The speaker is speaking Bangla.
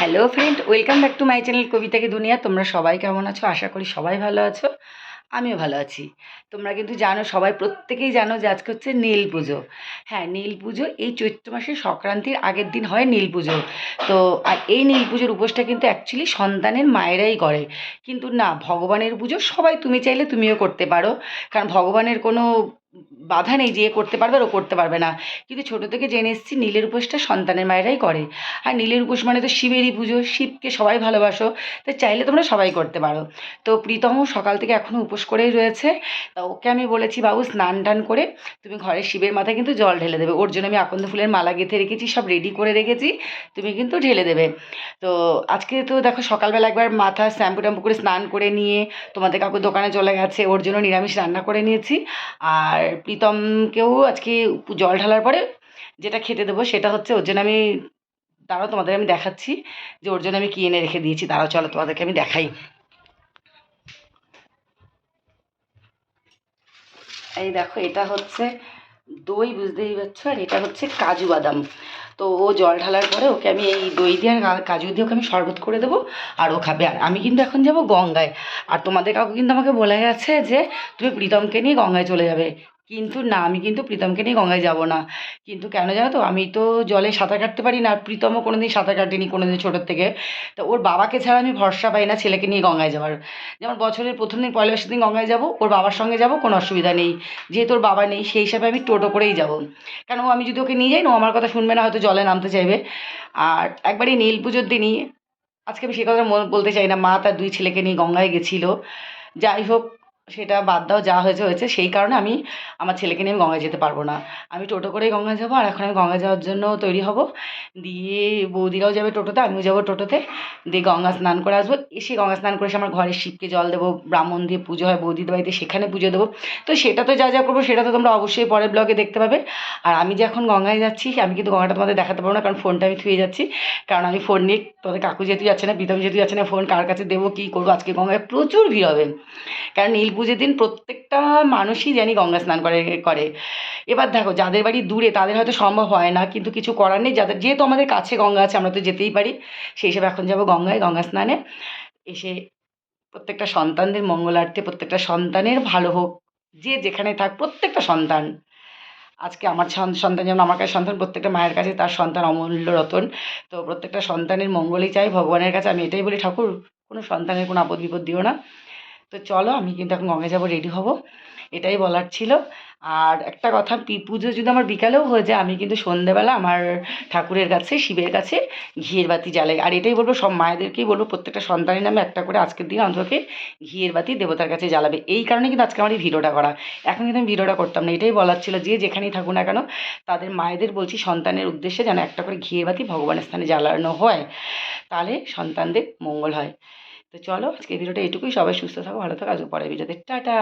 Hello friend welcome back to my channel কবিতাকে দুনিয়া তোমরা সবাই কেমন আছো আশা করি সবাই ভালো আছো আমিও ভালো আছি তোমরা কিন্তু জানো সবাই প্রত্যেকেই জানো যে আজকে হচ্ছে নীল পুজো হ্যাঁ নীল পুজো এই চৈত্র মাসের সংক্রান্তির আগের দিন হয় নীল পুজো তো, আর এই নীল পুজোর উপোসটা কিন্তু অ্যাকচুয়ালি সন্তানের মায়েরাই করে। কিন্তু না, ভগবানের পুজো সবাই তুমি চাইলে তুমিও করতে পারো। কারণ ভগবানের কোনো বাধা নেই যে করতে পারবে আর ও করতে পারবে না। কিন্তু ছোটো থেকে জেনে এসেছি, নীলের উপোসটা সন্তানের মায়েরাই করে। আর নীলের উপোস মানে তো শিবেরই পুজো। শিবকে সবাই ভালোবাসো। তো চাইলে তোমরা সবাই করতে পারো। তো প্রীতম সকাল থেকে এখনও উপোস করেই রয়েছে। তা ওকে আমি বলেছি, বাবু, স্নান টান করে তুমি ঘরে শিবের মাথায় কিন্তু জল ঢেলে দেবে। ওর জন্য আমি আকন্দ ফুলের মালা গেঁথে রেখেছি, সব রেডি করে রেখেছি। তুমি কিন্তু ঢেলে দেবে। তো আজকে তো দেখো সকালবেলা একবার মাথা শ্যাম্পু ট্যাম্পু করে স্নান করে নিয়ে তোমাদের কাকু দোকানে চলে গেছে। ওর জন্য নিরামিষ রান্না করে নিয়েছি। আর প্রীতমকেও আজকে জল ঢালার পরে যেটা খেতে দেবো সেটা হচ্ছে ওর জন্য আমি, দাঁড়াও তোমাদের আমি দেখাচ্ছি, যে ওর জন্য আমি কি এনে রেখে দিয়েছি তারাও চলো তোমাদেরকে আমি দেখাই। এই দেখো এটা হচ্ছে দই বুঝতেই পারছ? আর এটা হচ্ছে কাজু বাদাম। তো ও জল ঢালার পরে ওকে আমি এই দই দিয়ে আর কাজু দিয়ে ওকে আমি শরবত করে দেবো, আর ও খাবে। আর আমি কিন্তু এখন যাব গঙ্গায়। আর তোমাদের কাউকে কিন্তু আমাকে বলে গেছে যে, তুমি প্রীতমকে নিয়ে গঙ্গায় চলে যাবে। কিন্তু না, আমি কিন্তু প্রীতমকে নিয়ে গঙ্গায় যাব না। কিন্তু কেন জানো তো, আমি তো জলে সাঁতার কাটতে পারি না প্রীতমও কোনো দিন সাঁতার কাটেনি কোনো দিন ছোটোর থেকে। তো ওর বাবাকে ছাড়া আমি ভরসা পাই না ছেলেকে নিয়ে গঙ্গায় যাওয়ার। যেমন বছরের প্রথম দিন, পয়লা বৈশাখ দিন গঙ্গায় যাব, ওর বাবার সঙ্গে যাব, কোনো অসুবিধা নেই। যেহেতু ওর বাবা নেই, সেই হিসাবে আমি টোটো করেই যাব। কেন আমি যদি ওকে নিয়ে যাই না আমার কথা শুনবে না, হয়তো জলে নামতে চাইবে। আর একবারই নীল পুজোর দিনই, আজকে আমি সে কথা বলতে চাই না, মা তার দুই ছেলেকে নিয়ে গঙ্গায় গেছিল। যাই হোক সেটা বাদ দাও, যা হয়েছে হয়েছে। সেই কারণে আমি আমার ছেলেকে নিয়ে গঙ্গায় যেতে পারব না। আমি টোটো করেই গঙ্গায় যাব আর এখন আমি গঙ্গায় যাওয়ার জন্য তৈরি হব। দিয়ে বৌদিরাও যাবে টোটোতে, আমিও যাব টোটোতে। দিয়ে গঙ্গা স্নান করে আসব। এসে গঙ্গা স্নান করে এসে আমার ঘরে শিবকে জল দেবো, ব্রাহ্মণ দিয়ে পুজো হয় বৌদিদের বাড়িতে সেখানে পুজো দেবো। তো সেটা তো যা যা করব, সেটা তো তোমরা অবশ্যই পরের ব্লগে দেখতে পাবে। আর আমি যে এখন গঙ্গায় যাচ্ছি, আমি কিন্তু গঙ্গাটা তোমাদের দেখাতে পারব না, কারণ ফোনটা আমি থুয়ে যাচ্ছি। কারণ আমি ফোন নিয়ে তোদের কাকু যেহেতু যাচ্ছে না, প্রীতম যেহেতু যাচ্ছে না, ফোন কার কাছে দেবো, কী করব? আজকে গঙ্গায় প্রচুর ভিড় হবে। কারণ নীল পুজোর দিন প্রত্যেকটা মানুষই জানি গঙ্গা স্নান করে করে। এবার দেখো, যাদের বাড়ি দূরে, তাদের হয়তো সম্ভব হয় না, কিন্তু কিছু করার নেই। যাদের, যেহেতু আমাদের কাছে গঙ্গা আছে, আমরা তো যেতেই পারি। সেই হিসাবে এখন যাব গঙ্গায়, গঙ্গা স্নানে। এসে প্রত্যেকটা সন্তানদের মঙ্গলার্থে, প্রত্যেকটা সন্তানের ভালো হোক, যে যেখানে থাক, প্রত্যেকটা সন্তান। আজকে আমার সন- সন্তান যেমন আমার কাছে সন্তান, প্রত্যেকটা মায়ের কাছে তার সন্তান অমূল্য রতন। তো প্রত্যেকটা সন্তানের মঙ্গলই চাই, ভগবানের কাছে। আমি এটাই বলি, ঠাকুর, কোনো সন্তানের কোনো আপদ বিপদ দিও না। তো চলো আমি কিন্তু এখন গঙ্গায় যাব রেডি হব। এটাই বলার ছিল। আর একটা কথা, পি- পুজো যদি আমার বিকালেও হয়ে যায়, আমি কিন্তু সন্ধেবেলা আমার ঠাকুরের কাছে, শিবের কাছে ঘিয়ের বাতি জ্বালাই। আর এটাই বলব, সব মায়েদেরকেই বলব, প্রত্যেকটা সন্তানের নামে একটা করে আজকের দিন অন্তকে ঘিয়ের বাতি দেবতার কাছে জ্বালাবে। এই কারণে কিন্তু আজকে আমার এই ভিডিওটা করা। এখন কিন্তু আমি ভিডিওটা করতাম না, এটাই বলার ছিল। যে যেখানেই থাকুক না কেন, তাদের মায়েদের বলছি, সন্তানের উদ্দেশ্যে যেন একটা করে ঘিয়ের বাতি ভগবানের স্থানে জ্বালানো হয়। তাহলে সন্তানদের মঙ্গল হয়। তো চলো আজকে ভিডিওটা এটুকুই সবাই সুস্থ থাকো ভালো থাকো। আজকে পরের ভিডিওতে টাটা।